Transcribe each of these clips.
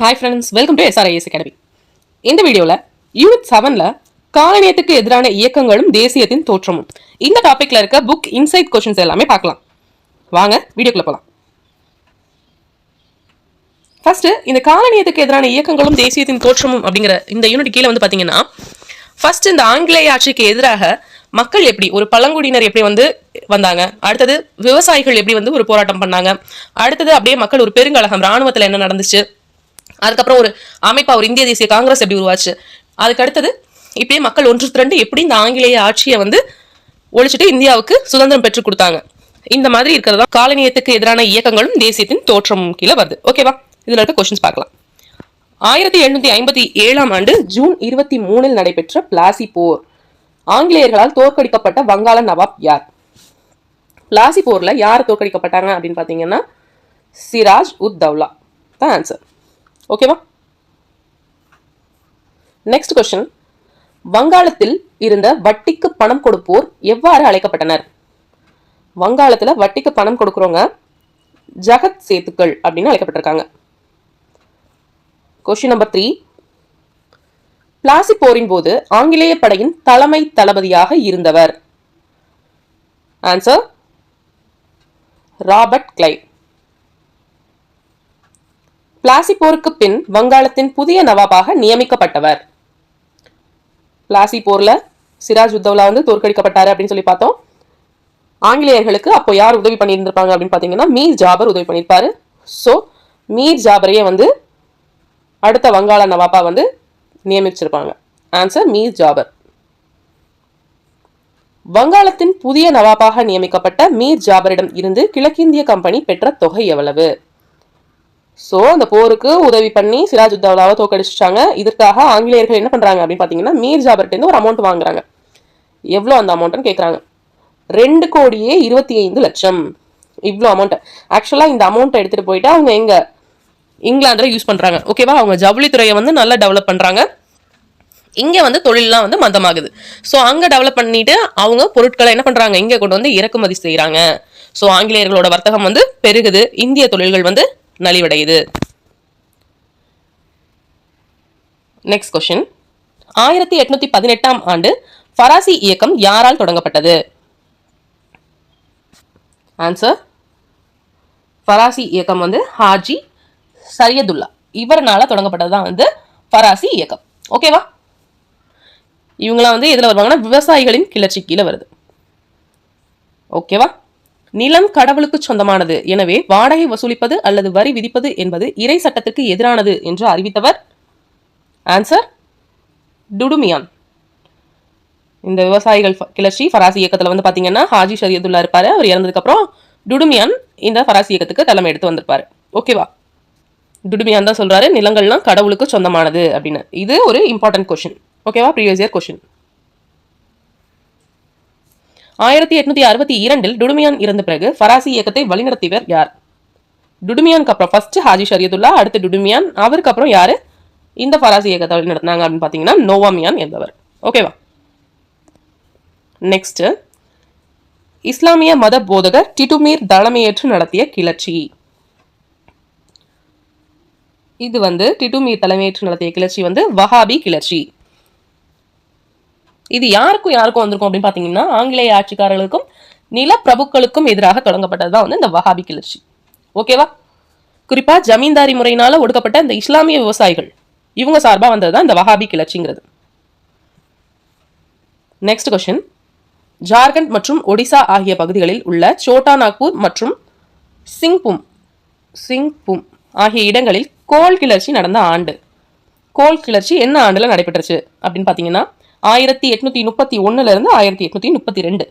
Hi friends welcome to SRIS academy இந்த வீடியோவில் unit செவனில் காலனியத்துக்கு எதிரான இயக்கங்களும் தேசியத்தின் தோற்றமும். இந்த டாப்பிக்கில் இருக்க புக் இன்சைட் கொஷின்ஸ் எல்லாமே பார்க்கலாம். வாங்க வீடியோக்குள்ள போகலாம் ஃபர்ஸ்ட் இந்த காலனியத்துக்கு எதிரான இயக்கங்களும் தேசியத்தின் தோற்றமும் அப்படிங்கிற இந்த யூனிட் கீழே வந்து பார்த்தீங்கன்னா ஃபர்ஸ்ட் இந்த ஆங்கிலேய ஆட்சிக்கு எதிராக மக்கள் எப்படி ஒரு பழங்குடியினர் எப்படி வந்து வந்தாங்க? அடுத்தது விவசாயிகள் எப்படி வந்து ஒரு போராட்டம் பண்ணாங்க? அடுத்தது அப்படியே மக்கள் ஒரு பெருங்கழகம் ராணுவத்தில் என்ன நடந்துச்சு? அதுக்கப்புறம் ஒரு அமைப்பா ஒரு இந்திய தேசிய காங்கிரஸ் எப்படி உருவாச்சு? அதுக்கு அடுத்தது இப்படியே மக்கள் ஒன்று திரண்டு எப்படி இந்த ஆங்கிலேய ஆட்சியை வந்து ஒழிச்சிட்டு இந்தியாவுக்கு சுதந்திரம் பெற்றுக் கொடுத்தாங்க? இந்த மாதிரி இருக்கிறதா காலனியத்துக்கு எதிரான இயக்கங்களும் தேசியத்தின் தோற்றம் கீழே வருது. ஓகேவா இதில் இருக்க கொஸ்டின்ஸ் பார்க்கலாம். ஆயிரத்தி எழுநூத்தி ஐம்பத்தி ஏழாம் ஆண்டு ஜூன் இருபத்தி மூணில் நடைபெற்ற பிளாசி போர். ஆங்கிலேயர்களால் தோற்கடிக்கப்பட்ட வங்காள நவாப் யார்? பிளாசி போரில் யார் தோற்கடிக்கப்பட்டாங்க அப்படின்னு பார்த்தீங்கன்னா சிராஜ் உத் தௌலா. தான் ஆன்சர் ஓகேவா? நெக்ஸ்ட் கொஸ்டின் வங்காளத்தில் இருந்த வட்டிக்கு பணம் கொடுப்போர் எவ்வாறு அழைக்கப்பட்டனர்? வங்காளத்துல வட்டிக்கு பணம் கொடுக்குறவங்க ஜகத் சேத்துக்கள் அப்படின்னு அழைக்கப்பட்டிருக்காங்க. கொஸ்டின் நம்பர் த்ரீ பிளாசி போரின் போது ஆங்கிலேய படையின் தலைமை தளபதியாக இருந்தவர். ஆன்சர் ராபர்ட் கிளைவ் பிளாசி போருக்கு பின் வங்காளத்தின் புதிய நவாபாக நியமிக்கப்பட்டவர். பிளாசி போர்ல சிராஜ் உத்தவ்லா வந்து தோற்கடிக்கப்பட்டாரு அப்படின்னு சொல்லி பார்த்தோம். ஆங்கிலேயர்களுக்கு அப்போ யார் உதவி பண்ணியிருந்திருப்பாங்க அப்படின்னு பார்த்தீங்கன்னா மீர் ஜாபர் உதவி பண்ணியிருப்பாரு. ஸோ மீர் ஜாபரையே வந்து அடுத்த வங்காள நவாபா வந்து நியமிச்சிருப்பாங்க. ஆன்சர் மீர் ஜாபர். வங்காளத்தின் புதிய நவாபாக நியமிக்கப்பட்ட மீர் ஜாபரிடம் இருந்து கிழக்கிந்திய கம்பெனி பெற்ற தொகை எவ்வளவு? ஸோ அந்த போருக்கு உதவி பண்ணி சிராஜ் தோக்கடிச்சிட்டாங்க இதற்காக ஆங்கிலேயர்கள் என்ன பண்ணுறாங்க அப்படின்னு பார்த்தீங்கன்னா மீர் ஜாபர்ட்டேருந்து ஒரு அமௌண்ட் வாங்குறாங்க. எவ்வளோ அந்த அமௌண்ட்டுன்னு கேட்குறாங்க ரெண்டு கோடியே இருபத்தி ஐந்து லட்சம். இவ்வளோ அமௌண்ட்டு ஆக்சுவலாக இந்த அமௌண்ட்டை எடுத்துகிட்டு போயிட்டு அவங்க எங்கே? இங்கிலாந்தில் யூஸ் பண்ணுறாங்க ஓகேவா அவங்க ஜவுளித்துறையை வந்து நல்லா டெவலப் பண்ணுறாங்க இங்கே வந்து தொழிலெலாம் வந்து மந்தமாகுது. ஸோ அங்கே டெவலப் பண்ணிட்டு அவங்க பொருட்களை என்ன பண்ணுறாங்க இங்கே கொண்டு வந்து இறக்குமதி செய்கிறாங்க ஸோ ஆங்கிலேயர்களோட வர்த்தகம் வந்து பெருகுது. இந்திய தொழில்கள் வந்து நலிவடையுது. நெக்ஸ்ட் கொஷின் ஆயிரத்தி எட்நூத்தி பதினெட்டாம் ஆண்டு ஃபராசி இயக்கம் யாரால் தொடங்கப்பட்டது? ஆன்சர் ஃபராசி இயக்கம் வந்து ஹாஜி சரியதுல்லா இவரனால தொடங்கப்பட்டது தான் வந்து ஃபராசி இயக்கம். ஓகேவா இவங்களாம் வந்து எதில் வருவாங்கன்னா விவசாயிகளின் கிளர்ச்சி கீழே வருது. ஓகேவா நிலம் கடவுளுக்கு சொந்தமானது. எனவே வாடகை வசூலிப்பது அல்லது வரி விதிப்பது என்பது இறை சட்டத்திற்கு எதிரானது என்று அறிவித்தவர். ஆன்சர் டுடுமியான். இந்த விவசாயிகள் ஃப- கிளர்ச்சி ஃபராசி இயக்கத்தில் வந்து பார்த்தீங்கன்னா ஹாஜி ஷரியதுல்லா இருப்பார். அவர் இறந்ததுக்கப்புறம் டுடுமியான் இந்த ஃபராசி இயக்கத்துக்கு தலைமை எடுத்து வந்திருப்பார். ஓகேவா டுடுமியான் தான் சொல்கிறாரு நிலங்கள்லாம் கடவுளுக்கு சொந்தமானது அப்படின்னு. இது ஒரு இம்பார்ட்டன்ட் கொஷின் ஓகேவா ப்ரீவியஸ் இயர் கொஷின் ஆயிரத்தி எட்நூத்தி அறுபத்தி இரண்டில் டுடுமியான் இறந்த பிறகு ஃபராசி இயக்கத்தை வழிநடத்தியவர் யார்? டுடுமியானுக்கு அப்புறம் ஃபர்ஸ்ட் ஹாஜி ஷரியதுல்லா அடுத்து டுடுமியான் அவருக்கு அப்புறம் யாரு? இந்த ஃபராசி இயக்கத்தை வழிநடத்தினாங்க அப்படின்னு பார்த்தீங்கன்னா நோவாமியான் என்பவர். ஓகேவா நெக்ஸ்ட் இஸ்லாமிய மத போதகர் டிட்டுமீர் தலைமையேற்று நடத்திய கிளர்ச்சி. இது வந்து டிட்டுமீர் தலைமையேற்று நடத்திய கிளர்ச்சி வந்து வஹாபி கிளர்ச்சி. இது யாருக்கும் யாருக்கும் வந்திருக்கும் அப்படின்னு பார்த்தீங்கன்னா ஆங்கிலேய ஆட்சிக்காரர்களுக்கும் நிலப்பிரபுக்களுக்கும் எதிராக தொடங்கப்பட்டது தான் வந்து இந்த வஹாபி கிளர்ச்சி. ஓகேவா குறிப்பாக ஜமீன்தாரி முறையினால் ஒடுக்கப்பட்ட இந்த இஸ்லாமிய விவசாயிகள் இவங்க சார்பாக வந்தது தான் இந்த வஹாபி கிளர்ச்சிங்கிறது. நெக்ஸ்ட் கொஷின் ஜார்க்கண்ட் மற்றும் ஒடிசா ஆகிய பகுதிகளில் உள்ள சோட்டா நாக்பூர் மற்றும் சிங்பும் சிங்பும் ஆகிய இடங்களில் கோல் கிளர்ச்சி நடந்த ஆண்டு. கோல் கிளர்ச்சி என்ன ஆண்டில் நடைபெற்றுச்சு அப்படின்னு பார்த்தீங்கன்னா ஆயிரத்தி எட்நூத்தி முப்பத்தி ஒன்றுலேருந்து இருந்து ஆயிரத்தி எட்நூத்தி முப்பத்தி ரெண்டு.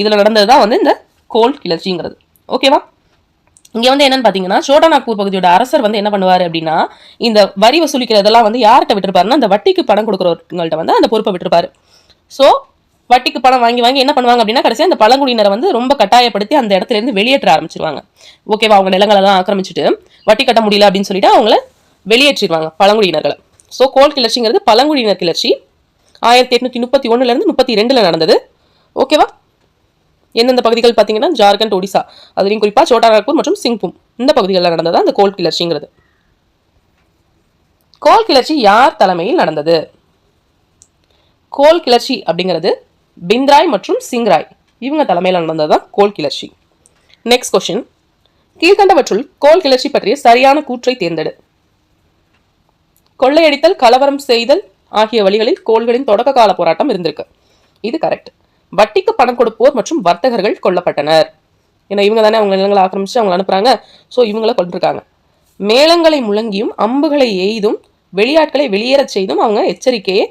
இதுல நடந்தது தான் வந்து இந்த கோல் கிளர்ச்சிங்கிறது. ஓகேவா இங்க வந்து என்னன்னு பாத்தீங்கன்னா சோட்டா நாக்பூர் பகுதியோட அரசர் வந்து என்ன பண்ணுவார் அப்படின்னா இந்த வரி வசூலிக்கிறதெல்லாம் வந்து யார்கிட்ட விட்டுருப்பாருன்னா அந்த வட்டிக்கு பணம் கொடுக்குறவங்கள்ட்ட வந்து அந்த பொறுப்பை விட்டுருப்பாரு. ஸோ வட்டிக்கு பணம் வாங்கி வாங்கி என்ன பண்ணுவாங்க அப்படின்னா கடைசியாக அந்த பழங்குடியினரை வந்து ரொம்ப கட்டாயப்படுத்தி அந்த இடத்துல இருந்து வெளியேற்ற ஆரம்பிச்சிருவாங்க. ஓகேவா அவங்க நிலங்களெல்லாம் ஆக்கிரமிச்சிட்டு வட்டி கட்ட முடியல அப்படின்னு சொல்லிட்டு அவங்கள வெளியேற்றிடுவாங்க பழங்குடியினர்களை. ஸோ கோல் கிளர்ச்சிங்கிறது பழங்குடியினர் கிளர்ச்சி ஆயிரத்தி எட்நூற்றி முப்பத்தி ஒன்றுலேருந்து இருந்து முப்பத்தி ரெண்டில் நடந்தது. ஓகேவா எந்தெந்த பகுதிகள் பார்த்தீங்கன்னா ஜார்க்கண்ட் ஒடிசா. அதுலேயும் குறிப்பாக சோட்டா நாக்பூர் மற்றும் சிங்பூம். இந்த பகுதிகளில் நடந்தது அந்த கோல் கிளர்ச்சிங்கிறது. கோல் கிளர்ச்சி யார் தலைமையில் நடந்தது? கோல் கிளர்ச்சி அப்படிங்கிறது பிந்த்ராய் மற்றும் சிங்ராய். இவங்க தலைமையில் நடந்தது தான் கோல் கிளர்ச்சி. நெக்ஸ்ட் கொஷின் கீழ்கண்டவற்றுள் கோல் கிளர்ச்சி பற்றிய சரியான கூற்றை தேர்ந்தெடு. கொள்ளையடித்தல் கலவரம் செய்தல் ஆகிய வழிகளில் கோள்களின் தொடக்க கால போராட்டம் இருந்திருக்கு. இது கரெக்ட் வட்டிக்கு பணம் கொடுப்போர் மற்றும் வர்த்தகர்கள் கொல்லப்பட்டனர். ஏன்னா இவங்க தானே அவங்க நிலங்களை ஆக்கிரமிச்சு அவங்களை அனுப்புகிறாங்க ஸோ இவங்களை கொண்டிருக்காங்க மேளங்களை முழங்கியும் அம்புகளை எய்தும் வெளியாட்களை வெளியேறச் செய்தும் அவங்க எச்சரிக்கையை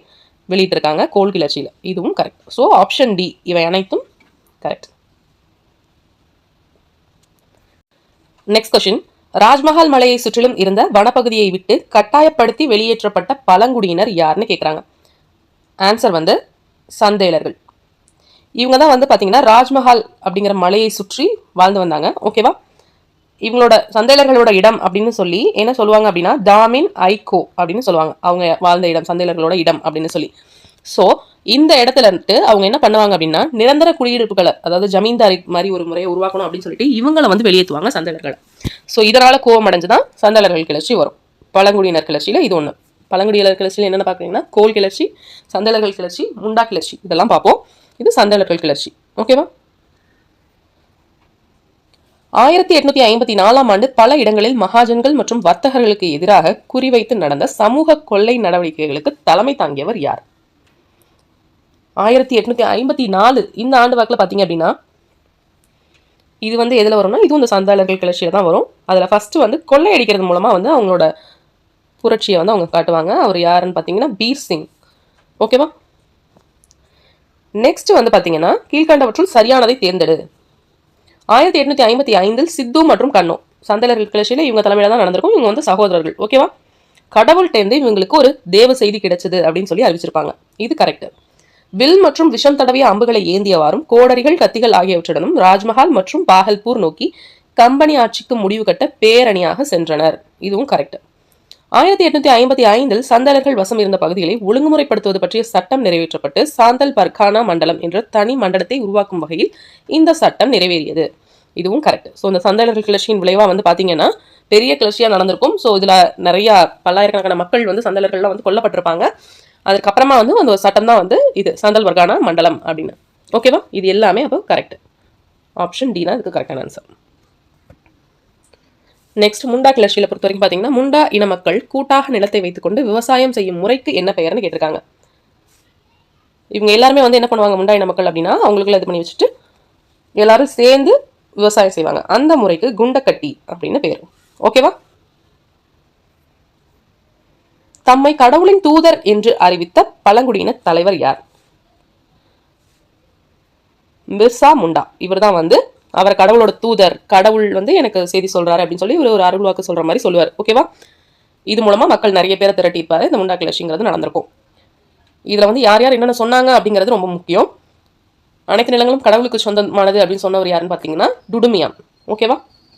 வெளியிட்டிருக்காங்க கோல் கிளர்ச்சியில். இதுவும் கரெக்ட் ஸோ ஆப்ஷன் டி இவை அனைத்தும் கரெக்ட் நெக்ஸ்ட் கொஷின் ராஜ்மஹால் மலையை சுற்றிலும் இருந்த வனப்பகுதியை விட்டு கட்டாயப்படுத்தி வெளியேற்றப்பட்ட பழங்குடியினர் யாருன்னு கேட்குறாங்க ஆன்சர் வந்து சந்தேலர்கள். இவங்க தான் வந்து பார்த்தீங்கன்னா ராஜ்மஹால் அப்படிங்கிற மலையை சுற்றி வாழ்ந்து வந்தாங்க. ஓகேவா இவங்களோட சந்தேலர்களோட இடம் அப்படின்னு சொல்லி என்ன சொல்லுவாங்க அப்படின்னா தாமின் ஐகோ அப்படின்னு சொல்லுவாங்க. அவங்க வாழ்ந்த இடம் சந்தேலர்களோட இடம் அப்படின்னு சொல்லி. ஸோ இந்த இடத்துல இருந்துட்டு அவங்க என்ன பண்ணுவாங்க அப்படின்னா நிரந்தர குடியிருப்புகளை அதாவது ஜமீன்தாரி மாதிரி ஒரு முறையை உருவாக்கணும் அப்படின்னு சொல்லிட்டு இவங்களை வந்து வெளியேற்றுவாங்க சந்தேலர்களை. ஸோ இதனால் கோவம் அடைஞ்சு தான் சந்தலர்கள் கிளர்ச்சி வரும். பழங்குடியினர் கிளர்ச்சியில் இது ஒன்று பழங்குடியினர் கிளர்ச்சியில் என்னென்ன பார்க்குறீங்கன்னா கோல் கிளர்ச்சி சந்தலர்கள் கிளர்ச்சி முண்டா கிளர்ச்சி இதெல்லாம் பார்ப்போம். இது சந்தலர்கள் கிளர்ச்சி. ஓகேவா ஆயிரத்தி எட்நூத்தி ஐம்பத்தி நாலாம் ஆண்டு பல இடங்களில் மகாஜன்கள் மற்றும் வர்த்தகர்களுக்கு எதிராக குறிவைத்து நடந்த சமூக கொள்ளை நடவடிக்கைகளுக்கு தலைமை தாங்கியவர் யார்? ஆயிரத்தி எட்நூத்தி ஐம்பத்தி நாலு இந்த ஆண்டு வாக்கில் பார்த்தீங்க அப்படின்னா இது வந்து எதில் வரும்னா இதுவும் இந்த சந்தாளர்கள் கிளர்ச்சியில் தான் வரும். அதில் ஃபஸ்ட்டு வந்து கொள்ளையடிக்கிறது மூலமாக வந்து அவங்களோட புரட்சியை வந்து அவங்க காட்டுவாங்க. அவர் யாருன்னு பார்த்தீங்கன்னா பீர் சிங். ஓகேவா நெக்ஸ்ட் வந்து பார்த்தீங்கன்னா கீழ்கண்டவற்றுள் சரியானதை தேர்ந்தெடு. ஆயிரத்தி எட்நூற்றி ஐம்பத்தி ஐந்தில் சித்து மற்றும் கண்ணோ. சந்தலர்கள் கிளர்ச்சியில் இவங்க தலைமையில் தான் நடந்திருக்கும். இவங்க வந்து சகோதரர்கள். ஓகேவா கடவுள்கிட்டேருந்து இவங்களுக்கு ஒரு தேவ செய்தி கிடைச்சது அப்படின்னு சொல்லி அறிவிச்சிருப்பாங்க. இது கரெக்டு வில் மற்றும் விஷம் தடவிய அம்புகளை ஏந்தியவாறும் கோடரிகள் கத்திகள் ஆகியவற்றுடனும் ராஜ்மஹால் மற்றும் பாகல்பூர் நோக்கி கம்பெனி ஆட்சிக்கு முடிவு கட்ட பேரணியாக சென்றனர். இதுவும் கரெக்ட் ஆயிரத்தி எட்நூத்தி ஐம்பத்தி ஐந்தில் சந்தலர்கள் வசம் இருந்த பகுதிகளை ஒழுங்குமுறைப்படுத்துவது பற்றிய சட்டம் நிறைவேற்றப்பட்டு சாந்தல் பர்கானா மண்டலம் என்ற தனி மண்டலத்தை உருவாக்கும் வகையில் இந்த சட்டம் நிறைவேறியது. இதுவும் கரெக்ட் ஸோ இந்த சந்தலர்கள் கிளர்ச்சியின் விளைவாக வந்து பார்த்தீங்கன்னா பெரிய கிளர்ச்சியாக நடந்திருக்கும். ஸோ இதில் நிறைய பல்லாயிரக்கணக்கான மக்கள் வந்து சந்தலர்கள்லாம் வந்து கொல்லப்பட்டிருப்பாங்க. அதுக்கப்புறமா வந்து அந்த சட்டம் தான் வந்து இது சந்தல் வர்கானா மண்டலம் அப்படின்னு. ஓகேவா இது எல்லாமே அப்போ கரெக்ட் ஆப்ஷன் டி தான் இதுக்கு கரெக்டான ஆன்சர் நெக்ஸ்ட் முண்டா கிளர்ச்சியில் பொறுத்த வரைக்கும் பார்த்தீங்கன்னா முண்டா இன மக்கள் கூட்டாக நிலத்தை வைத்துக்கொண்டு விவசாயம் செய்யும் முறைக்கு என்ன பெயர்னு கேட்டிருக்காங்க. இவங்க எல்லாருமே வந்து என்ன பண்ணுவாங்க முண்டா இன மக்கள் அப்படின்னா அவங்களுக்குள்ள இது பண்ணி வச்சுட்டு எல்லாரும் சேர்ந்து விவசாயம் செய்வாங்க. அந்த முறைக்கு குண்டக்கட்டி அப்படின்னு பேர். ஓகேவா தம்மை கடவுளின் தூதர் என்று அறிவித்த பழங்குடியின தலைவர் யார்? பிர்சா முண்டா. இவர் தான் வந்து அவர் கடவுளோட தூதர் கடவுள் வந்து எனக்கு செய்தி சொல்றாரு அப்படின்னு சொல்லி இவர் ஒரு அருள் வாக்கு சொல்ற மாதிரி சொல்லுவார். ஓகேவா இது மூலமா மக்கள் நிறைய பேரை திரட்டிப்பார் இந்த முண்டா கிளர்ச்சிங்கிறது நடந்திருக்கும். இதில் வந்து யார் யார் என்னென்ன சொன்னாங்க அப்படிங்கிறது ரொம்ப முக்கியம். அனைத்து நிலங்களும் கடவுளுக்கு சொந்தமானது அப்படின்னு சொன்னவர் யாருன்னு பார்த்தீங்கன்னா டுடுமியான் ஓகேவா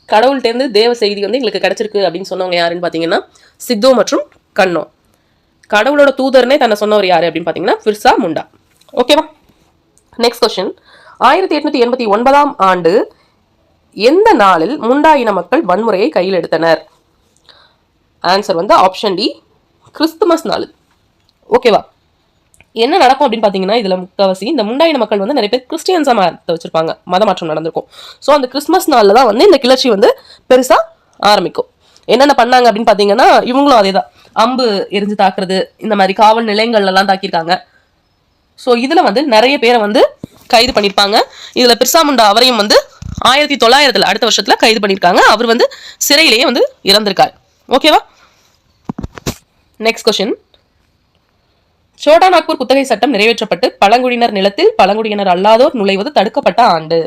கடவுள்கிட்டேருந்து தேவ செய்தி வந்து எங்களுக்கு கிடச்சிருக்கு அப்படின்னு சொன்னவங்க யாருன்னு பார்த்தீங்கன்னா சித்தோ மற்றும் கண்ணோ. கடவுளோட தூதர்னே தன்னை சொன்னவர் யார் அப்படின்னு பார்த்தீங்கன்னா ஃபிர்சா முண்டா. ஓகேவா நெக்ஸ்ட் கொஸ்டின் ஆயிரத்தி எட்நூத்தி எண்பத்தி ஒன்பதாம் ஆண்டு எந்த நாளில் முண்டா இன மக்கள் வன்முறையை கையில் எடுத்தனர்? ஆன்சர் வந்து ஆப்ஷன் டி கிறிஸ்துமஸ் நாள். ஓகேவா என்ன நடக்கும் அப்படின்னு பார்த்தீங்கன்னா இதில் முக்கால்வாசி இந்த முண்டாயின மக்கள் வந்து நிறைய பேர் கிறிஸ்டியன்ஸாக மாற்ற வச்சிருப்பாங்க. மத மாற்றம் நடந்திருக்கும். ஸோ அந்த கிறிஸ்மஸ் நாளில் தான் வந்து இந்த கிளர்ச்சி வந்து பெருசாக ஆரம்பிக்கும். என்னென்ன பண்ணாங்க அப்படின்னு பார்த்தீங்கன்னா இவங்களும் அதே தான் அம்பு எரிஞ்சு தாக்குறது இந்த மாதிரி காவல் நிலையங்கள்லாம் தாக்கியிருக்காங்க. ஸோ இதில் வந்து நிறைய பேரை வந்து கைது பண்ணியிருப்பாங்க. இதில் பிர்சா முண்டா அவரையும் வந்து ஆயிரத்தி தொள்ளாயிரத்தில் அடுத்த வருஷத்தில் கைது பண்ணியிருக்காங்க. அவர் வந்து சிறையிலேயே வந்து இறந்திருக்கார். ஓகேவா நெக்ஸ்ட் கொஷின் சோட்டா நாக்பூர் குத்தகை சட்டம் நிறைவேற்றப்பட்டு பழங்குடியினர் நிலத்தில் பழங்குடியினர் அல்லாதோர் நுழைவது தடுக்கப்பட்ட ஆண்டு.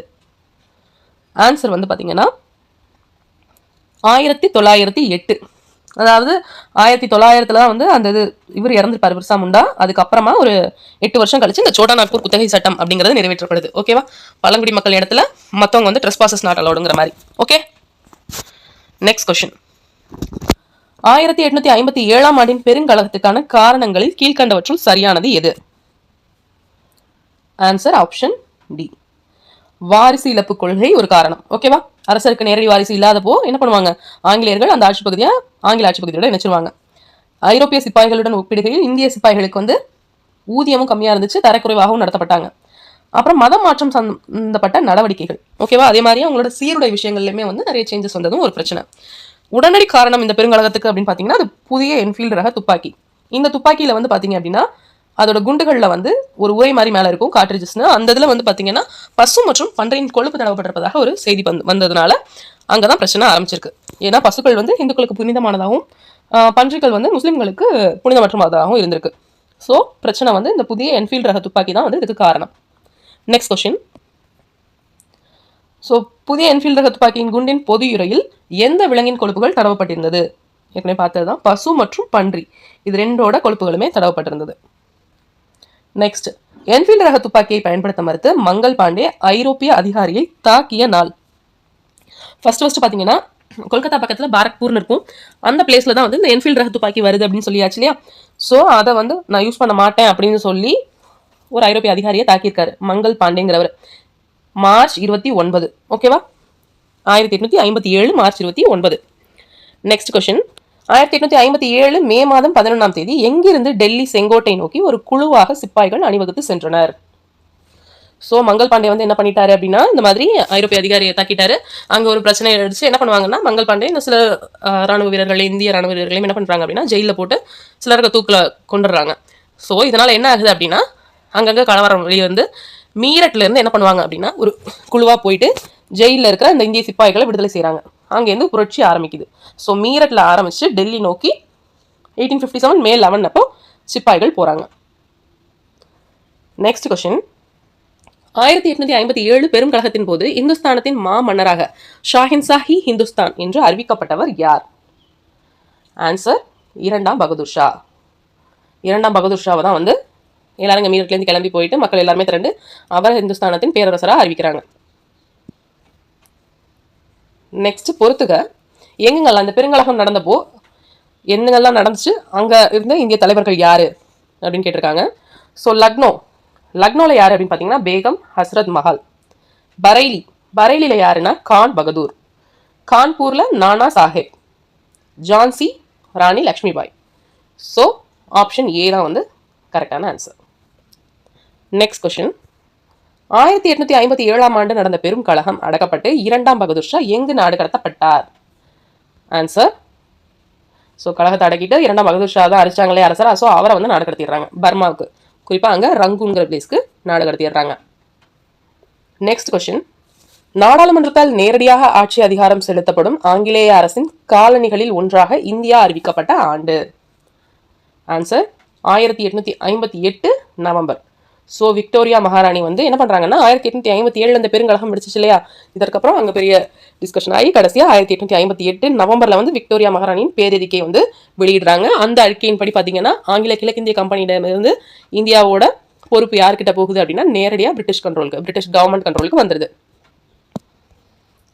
ஆன்சர் வந்து பார்த்தீங்கன்னா ஆயிரத்தி தொள்ளாயிரத்தி எட்டு. அதாவது ஆயிரத்தி தொள்ளாயிரத்தில் தான் வந்து அந்த இது இவர் இறந்துருப்பார் பிர்சா முண்டா. அதுக்கப்புறமா ஒரு எட்டு வருஷம் கழிச்சு இந்த சோட்டா நாக்பூர் குத்தகை சட்டம் அப்படிங்கிறது நிறைவேற்றப்படுது. ஓகேவா பழங்குடி மக்கள் இடத்துல மற்றவங்க வந்து ட்ரெஸ் பாசஸ் நாட் அலோடுங்கிற மாதிரி. ஓகே நெக்ஸ்ட் கொஷின் ஆயிரத்தி எட்நூத்தி ஐம்பத்தி ஏழாம் ஆண்டின் பெருங்கலகத்துக்கான காரணங்களில் கீழ்கண்டவற்றுள் சரியானது எது? ஆன்சர் ஆப்ஷன் டி வாரிசு இழப்பு கொள்கை ஒரு காரணம். ஓகேவா அரசருக்கு நேரடி வாரிசு இல்லாதப்போ என்ன பண்ணுவாங்க? ஆங்கிலேயர்கள் அந்த ஆட்சி பகுதியை ஆங்கில ஆட்சி பகுதியோட நினைச்சிருவாங்க ஐரோப்பிய சிப்பாய்களுடன் ஒப்பிடுகையில் இந்திய சிப்பாய்களுக்கு வந்து ஊதியமும் கம்மியாக இருந்துச்சு தரக்குறைவாகவும் நடத்தப்பட்டாங்க. அப்புறம் மதம் மாற்றம் சம்பந்தப்பட்ட நடவடிக்கைகள். ஓகேவா அதே மாதிரி அவங்களோட சீருடை விஷயங்கள்லையுமே வந்து நிறைய சேஞ்சஸ் வந்ததும் ஒரு பிரச்சனை. உடனடி காரணம் இந்த பெருங்கழகத்துக்கு அப்படின்னு பார்த்தீங்கன்னா அது புதிய என்ஃபீல்டு ரக துப்பாக்கி. இந்த துப்பாக்கியில் வந்து பார்த்தீங்க அப்படின்னா அதோட குண்டுகளில் வந்து ஒரு உரை மாதிரி மேலே இருக்கும் காட்ரிஜஸ்னு அந்த இதில் வந்து பார்த்தீங்கன்னா பசு மற்றும் பன்றையின் கொழுப்பு தடவப்பட்டிருப்பதாக ஒரு செய்தி வந்து வந்ததுனால அங்கே தான் பிரச்சனை ஆரம்பிச்சிருக்கு. ஏன்னா பசுக்கள் வந்து இந்துக்களுக்கு புனிதமானதாகவும் பன்றிகள் வந்து முஸ்லீம்களுக்கு புனிதமற்றமானதாகவும் இருந்திருக்கு. ஸோ பிரச்சனை வந்து இந்த புதிய என்ஃபீல்டு ரக துப்பாக்கி தான் வந்து இதுக்கு காரணம். நெக்ஸ்ட் கொஷின் ஸோ புதிய என்ஃபீல்டு ரக துப்பாக்கியின் குண்டின் பொது உரையில் எந்த விலங்கின் கொழுப்புகள் தடவப்பட்டிருந்தது? ஏற்கனவே பார்த்தது தான் பசு மற்றும் பன்றி. இது ரெண்டோட கொழுப்புகளுமே தடவப்பட்டிருந்தது. நெக்ஸ்ட் என்ஃபீல்டு ரக துப்பாக்கியை பயன்படுத்த மறுத்து மங்கள் பாண்டே ஐரோப்பிய அதிகாரியை தாக்கிய நாள். ஃபர்ஸ்ட் ஃபர்ஸ்ட் பார்த்தீங்கன்னா கொல்கத்தா பக்கத்தில் பாரக்பூர்னு இருக்கும். அந்த பிளேஸில் தான் வந்து இந்த என்ஃபீல்டு ரக துப்பாக்கி வருது அப்படின்னு சொல்லியாச்சு இல்லையா? ஸோ அதை வந்து நான் யூஸ் பண்ண மாட்டேன் அப்படின்னு சொல்லி ஒரு ஐரோப்பிய அதிகாரியை தாக்கியிருக்காரு மங்கள் பாண்டேங்கிறவர். மார்ச் இருபத்தி ஒன்பது. ஓகேவா ஆயிரத்தி எட்நூற்றி ஐம்பத்தி ஏழு மார்ச் இருபத்தி ஒன்பது. நெக்ஸ்ட் கொஷின் ஆயிரத்தி எட்நூத்தி ஐம்பத்தி ஏழு மே மாதம் பதினொன்றாம் தேதி எங்கிருந்து டெல்லி செங்கோட்டை நோக்கி ஒரு குழுவாக சிப்பாய்கள் அணிவகுத்து சென்றனர். ஸோ மங்கள் பாண்டே வந்து என்ன பண்ணிட்டாரு அப்படின்னா இந்த மாதிரி ஐரோப்பிய அதிகாரியை தாக்கிட்டாரு. அங்கே ஒரு பிரச்சனை அடிச்சு என்ன பண்ணுவாங்கன்னா மங்கள் பாண்டே இந்த சில ராணுவ வீரர்கள் இந்திய ராணுவ வீரர்களையும் என்ன பண்ணுறாங்க அப்படின்னா ஜெயிலில் போட்டு சிலருக்கு தூக்கில் கொண்டுடுறாங்க. ஸோ இதனால் என்ன ஆகுது அப்படின்னா அங்கங்கே கலவரம் வெளியே வந்து மீரட்லேருந்து என்ன பண்ணுவாங்க அப்படின்னா ஒரு குழுவாக போயிட்டு ஜெயிலில் இருக்கிற அந்த இந்திய சிப்பாய்களை விடுதலை செய்கிறாங்க அங்கேருந்து புரட்சி ஆரம்பிக்குது. ஸோ மீரட்டில் ஆரம்பித்து டெல்லி நோக்கி eighteen fifty seven May eleven அப்போ சிப்பாய்கள் போகிறாங்க நெக்ஸ்ட் கொஷின் ஆயிரத்தி எட்நூத்தி ஐம்பத்தி ஏழு பெரும் கழகத்தின் போது இந்துஸ்தானத்தின் மா மன்னராக ஷாஹின்சாஹி ஹிந்துஸ்தான் என்று அறிவிக்கப்பட்டவர் யார்? ஆன்சர் இரண்டாம் பகதூர் ஷா. இரண்டாம் பகதூர் ஷாவை தான் வந்து எல்லாரும் இங்கே மீரட்லேருந்து கிளம்பி போயிட்டு மக்கள் எல்லாருமே திரண்டு அவர் இந்துஸ்தானத்தின் பேரரசராக அறிவிக்கிறாங்க. நெக்ஸ்ட் பொறுத்துக. எங்கெங்கெல்லாம் அந்த பெருங்கலகம் நடந்தப்போ என்னங்கெல்லாம் நடந்துச்சு? அங்கே இருந்த இந்திய தலைவர்கள் யார்? அப்படின்னு கேட்டிருக்காங்க. ஸோ லக்னோ. லக்னோவில் யார் அப்படின்னு பார்த்தீங்கன்னா பேகம் ஹஸ்ரத் மஹால். பரைலி. பரைலியில் யாருன்னா கான் பகதூர். கான்பூரில் Nana Saheb. Jhansi Rani Lakshmibai. So option A தான் வந்து கரெக்டான ஆன்சர் நெக்ஸ்ட் கொஷின் ஆயிரத்தி எட்நூத்தி ஐம்பத்தி ஏழாம் ஆண்டு நடந்த பெரும் கழகம் அடக்கப்பட்டு இரண்டாம் பகதூர் ஷா எங்கு நாடு கடத்தப்பட்டார்? ஆன்சர் ஸோ கழகத்தை அடக்கிட்டு இரண்டாம் பகதூர் ஷா தான் அரிச்சாங்களே அரசர். ஸோ அவரை வந்து நாடு கடத்திடுறாங்க. பர்மாவுக்கு. குறிப்பாக அங்கே ரங்குங்கிற பிளேஸ்க்கு நாடு கடத்திடுறாங்க. நெக்ஸ்ட் கொஷின் நாடாளுமன்றத்தால் நேரடியாக ஆட்சி அதிகாரம் செலுத்தப்படும் ஆங்கிலேய அரசின் காலனிகளில் ஒன்றாக இந்தியா அறிவிக்கப்பட்ட ஆண்டு. ஆன்சர் ஆயிரத்தி எட்நூத்தி ஐம்பத்தி எட்டு நவம்பர். ஸோ விக்டோரியா மகாராணி வந்து என்ன பண்ணுறாங்கன்னா ஆயிரத்தி எட்நூத்தி ஐம்பத்தி ஏழில் இந்த பெருங்கழகம் முடிச்சிச்சு இல்லையா? இதற்கப்புறம் அங்கே பெரிய டிஸ்கஷன் ஆகி கடைசியாக ஆயிரத்தி எட்நூத்தி ஐம்பத்தி எட்டு நவம்பரில் வந்து விக்டோரியா மகாராணியின் பேரறிக்கை வந்து வெளியிடுறாங்க. அந்த அறிக்கையின்படி பார்த்தீங்கன்னா ஆங்கில கிழக்கிந்திய கம்பெனியிடமிருந்து இந்தியாவோட பொறுப்பு யார்கிட்ட போகுது அப்படின்னா நேரடியாக பிரிட்டிஷ் கண்ட்ரோலுக்கு பிரிட்டிஷ் கவர்மெண்ட் கண்ட்ரோலுக்கு வந்துடுது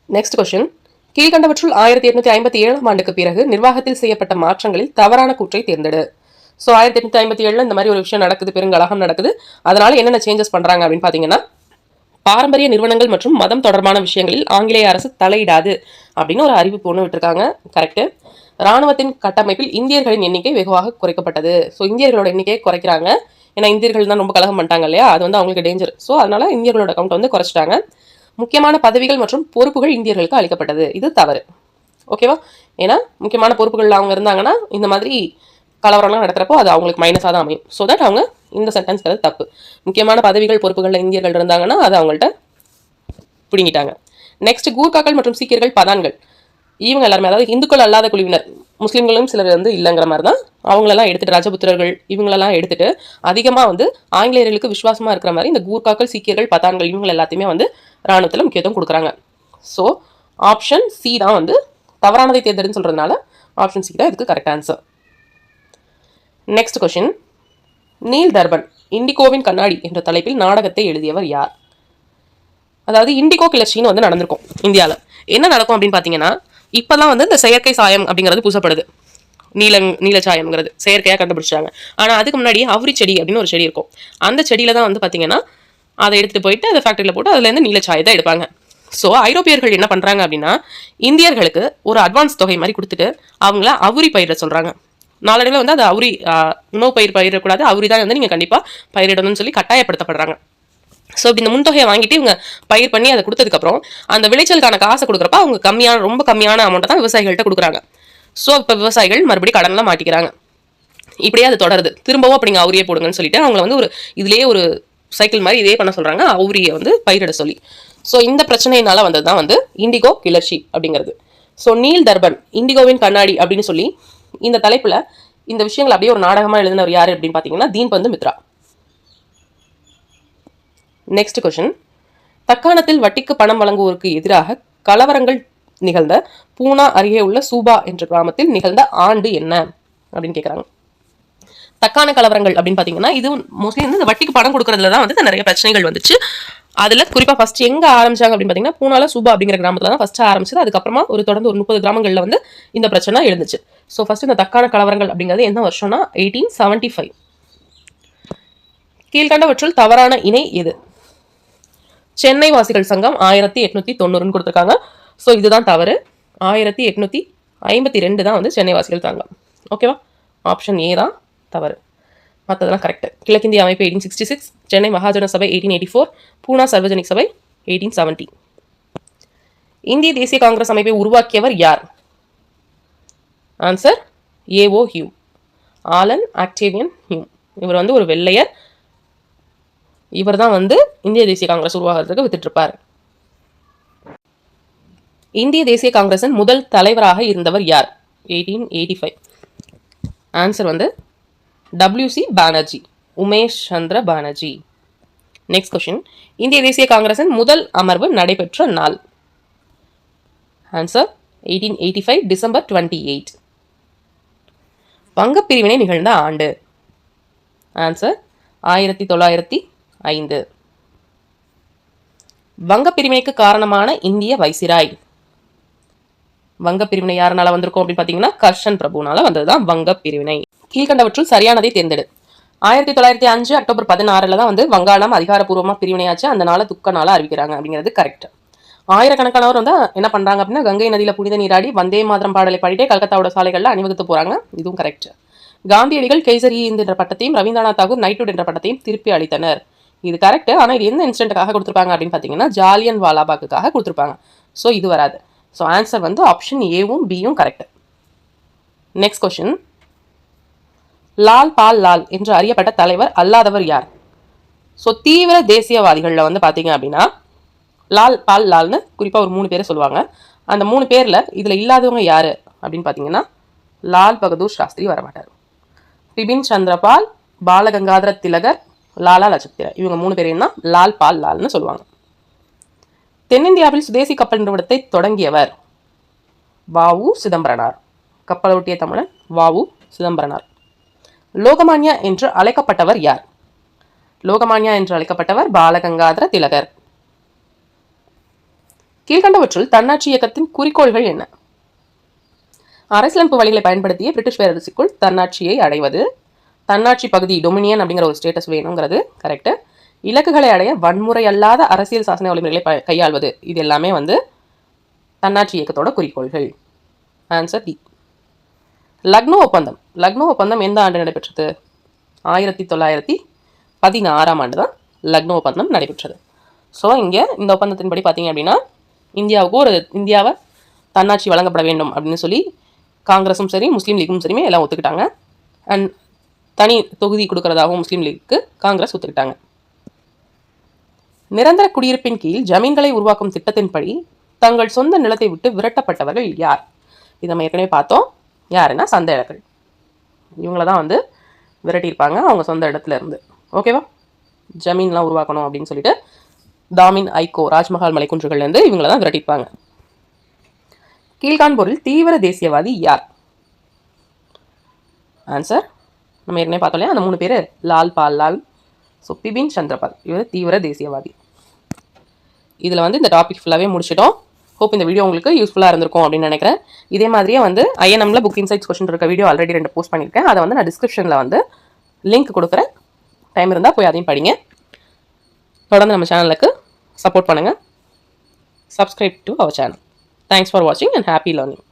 நெக்ஸ்ட் கொஸ்டின் கீழ்கண்டவற்றுள் ஆயிரத்தி எட்நூத்தி ஐம்பத்தி ஏழாம் ஆண்டுக்கு பிறகு நிர்வாகத்தில் செய்யப்பட்ட மாற்றங்களில் தவறான கூற்றை தேர்ந்தெடு. ஸோ ஆயிரத்தி எட்நூத்தி ஐம்பத்தி ஏழில் இந்த மாதிரி ஒரு விஷயம் நடக்குது பெருங்கலகம் நடக்குது. அதனால என்னென்ன சேஞ்சஸ் பண்ணுறாங்க அப்படின்னு பார்த்தீங்கன்னா பாரம்பரிய நிறுவனங்கள் மற்றும் மதம் தொடர்பான விஷயங்களில் ஆங்கிலேய அரசு தலையிடாது அப்படின்னு ஒரு அறிவிப்பு ஒன்று விட்டுருக்காங்க. கரெக்டு ராணுவத்தின் கட்டமைப்பில் இந்தியர்களின் எண்ணிக்கை வெகுவாக குறைக்கப்பட்டது. ஸோ இந்தியர்களோட எண்ணிக்கையை குறைக்கிறாங்க. ஏன்னா இந்தியர்கள் தான் ரொம்ப கலகம் பண்ணிட்டாங்க இல்லையா? அது வந்து அவங்களுக்கு டேஞ்சர் ஸோ அதனால இந்தியர்களோட கவுண்ட் வந்து குறைச்சிட்டாங்க. முக்கியமான பதவிகள் மற்றும் பொறுப்புகள் இந்தியர்களுக்கு அளிக்கப்பட்டது. இது தவறு. ஓகேவா ஏன்னா முக்கியமான பொறுப்புகள் அவங்க இருந்தாங்கன்னா இந்த மாதிரி கலவரம்லாம் நடத்துகிறப்போ அது அவங்களுக்கு மைனஸாக தான் அமையும். ஸோ தட் அவங்க இந்த சென்டென்ஸ்கிறது தப்பு. முக்கியமான பதவிகள் பொறுப்புகளில் இந்தியர்கள் இருந்தாங்கன்னா அது அவங்கள்ட்ட பிடுங்கிட்டாங்க. நெக்ஸ்ட் கூர்காக்கள் மற்றும் சீக்கியர்கள் பதான்கள். இவங்க எல்லாருமே அதாவது இந்துக்கள் அல்லாத குழுவினர் முஸ்லீம்களும் சிலர் வந்து இல்லைங்கிற மாதிரி தான் அவங்களெல்லாம் எடுத்துகிட்டு ராஜபுத்திரர்கள் இவங்களெல்லாம் எடுத்துகிட்டு அதிகமாக வந்து ஆங்கிலேயர்களுக்கு விசுவாசமாக இருக்கிற மாதிரி இந்த கூர்காக்கள் சீக்கியர்கள் பதான்கள் இவங்க எல்லாத்தையுமே வந்து ராணுவத்தில் முக்கியத்துவம் கொடுக்குறாங்க. ஸோ ஆப்ஷன் சி தான் வந்து தவறானதை தேர்ந்தெடுன்னு சொல்கிறதுனால ஆப்ஷன் சி தான் இதுக்கு correct answer next question Neel Darpan இண்டிகோவின் கண்ணாடி என்ற தலைப்பில் நாடகத்தை எழுதியவர் யார்? அதாவது இண்டிகோ கிளர்ச்சின்னு வந்து நடந்திருக்கும் இந்தியாவில் என்ன நடக்கும் அப்படின்னு பார்த்தீங்கன்னா இப்போல்லாம் வந்து இந்த செயற்கை சாயம் அப்படிங்கிறது பூசப்படுது. நீல நீலச்சாயம்ங்கிறது செயற்கையாக கண்டுபிடிச்சாங்க ஆனால் அதுக்கு முன்னாடி அவுரி செடி அப்படின்னு ஒரு செடி இருக்கும். அந்த செடியில் தான் வந்து பார்த்தீங்கன்னா அதை எடுத்துகிட்டு போயிட்டு அதை ஃபேக்ட்ரியில் போட்டு அதுலேருந்து நீலச்சாயத்தை எடுப்பாங்க. ஸோ ஐரோப்பியர்கள் என்ன பண்ணுறாங்க அப்படின்னா இந்தியர்களுக்கு ஒரு அட்வான்ஸ் தொகை மாதிரி கொடுத்துட்டு அவங்கள அவுரி பயிர சொல்கிறாங்க நாளடைவில் வந்து அது அவுரி உணவு பயிர் பயிரிடக்கூடாது. அவுரி தான் வந்து நீங்கள் கண்டிப்பாக பயிரிடணும்னு சொல்லி கட்டாயப்படுத்தப்படுறாங்க. ஸோ இப்படி இந்த முன்தொகையை வாங்கிட்டு இவங்க பயிர் பண்ணி அதை கொடுத்ததுக்கப்புறம் அந்த விளைச்சலுக்கான காசை கொடுக்குறப்ப அவங்க கம்மியான ரொம்ப கம்மியான அமௌண்ட்டை தான் விவசாயிகள்கிட்ட கொடுக்குறாங்க. ஸோ இப்போ விவசாயிகள் மறுபடியும் கடன்லாம் மாட்டிக்கிறாங்க. இப்படியே அது தொடருது. திரும்பவும் அப்படிங்க அவரியை போடுங்கன்னு சொல்லிட்டு அவங்கள வந்து ஒரு இதுலேயே ஒரு சைக்கிள் மாதிரி இதே பண்ண சொல்கிறாங்க அவுரியை வந்து பயிரிட சொல்லி. ஸோ இந்த பிரச்சனையினால வந்தது தான் வந்து இண்டிகோ கிளர்ச்சி அப்படிங்கிறது. ஸோ நீல் தர்பன் இண்டிகோவின் கண்ணாடி அப்படின்னு சொல்லி இந்த தலைப்பில் இந்த விஷயங்கள் அப்படியே ஒரு நாடகமாக எழுதினவர் யார் அப்படின்னு பார்த்தீங்கன்னா தீன்பந்து மித்ரா. நெக்ஸ்ட் கொஷின் தக்காணத்தில் வட்டிக்கு பணம் வழங்குவோருக்கு எதிராக கலவரங்கள் நிகழ்ந்த பூனா அருகே உள்ள சூபா என்ற கிராமத்தில் நிகழ்ந்த ஆண்டு என்ன? அப்படின்னு கேட்குறாங்க தக்கான கலவரங்கள் அப்படின்னு பார்த்தீங்கன்னா இது மோஸ்ட்லி வந்து இந்த வட்டிக்கு பணம் கொடுக்குறதுல தான் வந்து நிறைய பிரச்சனைகள் வந்துச்சு. அதில் குறிப்பாக ஃபஸ்ட் எங்கே ஆரம்பிச்சாங்க அப்படின்னு பார்த்தீங்கன்னா பூனால சூபா அப்படிங்கிற கிராமத்தில் தான் ஃபஸ்ட்டு ஆரம்பிச்சது. அதுக்கப்புறமா ஒரு தொடர்ந்து ஒரு முப்பது கிராமங்களில் வந்து இந்த பிரச்சனை எழுந்துச்சு. ஸோ ஃபஸ்ட்டு இந்த தக்கான கலவரங்கள் அப்படிங்கிறது எந்த வருஷம்னா எயிட்டீன் செவன்ட்டி ஃபைவ் கீழ்கண்டவற்றில் தவறான இணை எது? சென்னை வாசிகள் சங்கம் ஆயிரத்தி எட்நூத்தி தொண்ணூறுன்னு கொடுத்துருக்காங்க. ஸோ இதுதான் தவறு. ஆயிரத்தி எட்நூத்தி ஐம்பத்தி ரெண்டு தான் வந்து சென்னை வாசிகள் சங்கம் ஓகேவா ஆப்ஷன் ஏ தான் தவறு. மற்றதெல்லாம் கரெக்ட் கிழக்கிந்திய அமைப்பு eighteen sixty six Chennai Mahajana Sabha eighteen eighty four Poona Sarvajanik Sabha eighteen seventy இந்திய தேசிய காங்கிரஸ் அமைப்பை உருவாக்கியவர் யார்? Answer AO Hume Allan Octavian Hume இவர் வந்து ஒரு வெள்ளையர். இவர் தான் வந்து இந்திய தேசிய காங்கிரஸ் உருவாகிறதுக்கு வித்துட்ருப்பார் இந்திய தேசிய காங்கிரஸின் முதல் தலைவராக இருந்தவர் யார்? எயிட்டீன் எயிட்டி ஃபைவ் ஆன்சர் வந்து WC Banerjee Umesh Chandra Banerjee next question இந்திய தேசிய காங்கிரஸின் முதல் அமர்வு நடைபெற்ற நாள். Answer eighteen eighty five December twenty eight வங்கப் பிரிவினை நிகழ்ந்த ஆண்டு. ஆன்சர் ஆயிரத்தி தொள்ளாயிரத்தி ஐந்து. வங்கப் பிரிவினைக்கு காரணமான இந்திய வைசிராய். வங்கப்பிரிவினை யாருனால வந்திருக்கும் அப்படின்னு பார்த்தீங்கன்னா கர்ஷன் பிரபுனால வந்ததுதான் வங்கப் பிரிவினை கீழ்கண்டவற்றுள் சரியானதை தேர்ந்தெடு. ஆயிரத்தி தொள்ளாயிரத்தி அஞ்சு அக்டோபர் பதினாறில் தான் வந்து வங்காளம் அதிகாரப்பூர்வமாக பிரிவினையாச்சு. அந்த நாளை துக்க நாளாக அறிவிக்கிறாங்க அப்படிங்கிறது கரெக்ட் ஆயிரக்கணக்கானவர் வந்து என்ன பண்ணுறாங்க அப்படின்னா கங்கை நதியில் புனித நீராடி வந்தே மாதிரம் பாடலை பாடிட்டே கல்கத்தாவோட சாலைகளில் அணிவகுத்து போகிறாங்க இதுவும் கரெக்ட் காந்தியடிகள் கேசரி என்ற பட்டத்தையும் ரவீந்திரநாத் தாகூர் நைட்டுட் என்ற பட்டத்தையும் திருப்பி அளித்தனர். இது கரெக்ட் ஆனால் இது எந்த இன்சிடென்ட்டுக்காக கொடுத்துருப்பாங்க அப்படின்னு பார்த்தீங்கன்னா ஜாலியன் வாலாபாக்குக்காக கொடுத்துருப்பாங்க. ஸோ இது வராது. ஸோ ஆன்சர் வந்து ஆப்ஷன் ஏவும் பியும் correct next question Lal Pal Lal என்று அறியப்பட்ட தலைவர் அல்லாதவர் யார்? ஸோ தீவிர தேசியவாதிகளில் வந்து பார்த்தீங்க அப்படின்னா லால் பால் லால்னு குறிப்பாக ஒரு மூணு பேரை சொல்லுவாங்க. அந்த மூணு பேரில் இதில் இல்லாதவங்க யார் அப்படின்னு பார்த்தீங்கன்னா லால் பகதூர் சாஸ்திரி வரமாட்டார். பிபின் சந்திரபால் பாலகங்காதர திலகர் லாலா லஜபதி இவங்க மூணு பேரையும் தான் லால் பால் லால்னு சொல்லுவாங்க. தென்னிந்தியாவில் சுதேசி கப்பல் நிறுவனத்தை தொடங்கியவர் வாவு சிதம்பரனார். கப்பலோட்டிய தமிழன் வாவு சிதம்பரனார். லோகமான்யா என்று அழைக்கப்பட்டவர் யார்? லோகமான்யா என்று அழைக்கப்பட்டவர் பாலகங்காதர திலகர். கீழ்கண்டவற்றுள் தன்னாட்சி இயக்கத்தின் குறிக்கோள்கள் என்ன? அரசியலமைப்பு வழிகளை பயன்படுத்திய பிரிட்டிஷ் பேரரசுக்குள் தன்னாட்சியை அடைவது தன்னாட்சி பகுதி டொமினியன் அப்படிங்கிற ஒரு ஸ்டேட்டஸ் வேணுங்கிறது கரெக்டு இலக்குகளை அடைய வன்முறை அல்லாத அரசியல் சாசன வழிமுறைகளை ப- கையாள்வது இது எல்லாமே வந்து தன்னாட்சி இயக்கத்தோட குறிக்கோள்கள். ஆன்சர் டி லக்னோ ஒப்பந்தம். லக்னோ ஒப்பந்தம் எந்த ஆண்டு நடைபெற்றது? ஆயிரத்தி தொள்ளாயிரத்தி பதினாறாம் ஆண்டு தான் லக்னோ ஒப்பந்தம் நடைபெற்றது. ஸோ இங்கே இந்த ஒப்பந்தத்தின்படி பார்த்தீங்க அப்படின்னா இந்தியாவுக்கு ஒரு இந்தியாவை தன்னாட்சி வழங்கப்பட வேண்டும் அப்படின்னு சொல்லி காங்கிரஸும் சரி முஸ்லீம் லீக்கும் சரியுமே எல்லாம் ஒத்துக்கிட்டாங்க. அண்ட் தனி தொகுதி கொடுக்கறதாகவும் முஸ்லீம் லீக்கு காங்கிரஸ் ஒத்துக்கிட்டாங்க. நிரந்தர குடியிருப்பின் கீழ் ஜமீன்களை உருவாக்கும் திட்டத்தின்படி தங்கள் சொந்த நிலத்தை விட்டு விரட்டப்பட்டவர்கள் யார்? இதை நம்ம ஏற்கனவே பார்த்தோம். யாருன்னா சந்தேகர்கள். இவங்கள தான் வந்து விரட்டியிருப்பாங்க அவங்க சொந்த இடத்துல இருந்து. ஓகேவா? ஜமீன்லாம் உருவாக்கணும் அப்படின்னு சொல்லிட்டு தாமின் ஐகோ ராஜ்மஹால் மலைக்குன்றுகள்லேருந்து இவங்கள தான் விரட்டிப்பாங்க. கீழ்காண்போரில் தீவிர தேசியவாதி யார்? ஆன்சர் நம்ம ஏற்கனவே பார்த்தோம் இல்லையா? அந்த மூணு பேர் லால் பால் லால். ஸோ பிபின் சந்திரபால். இவர் தீவிர தேசியவாதி. இதில் வந்து இந்த டாபிக் ஃபுல்லாகவே முடிச்சிட்டோம். ஹோப் இந்த வீடியோ உங்களுக்கு யூஸ்ஃபுல்லாக இருந்திருக்கும் அப்படின்னு நினைக்கிறேன். இதே மாதிரியே வந்து ஐஎன்எம்ல புக் இன்சைட்ஸ் கொஸ்டின் இருக்க வீடியோ ஆல்ரெடி ரெண்டு போஸ்ட் பண்ணியிருக்கேன். அதை வந்து நான் டிஸ்கிரிப்ஷனில் வந்து லிங்க் கொடுக்குறேன். டைம் இருந்தால் போய் அதையும் படிங்க. தொடர்ந்து நம்ம சேனலுக்கு சப்போர்ட் பண்ணுங்கள் subscribe to our channel thanks for வாட்சிங் அண்ட் ஹாப்பி லேர்னிங்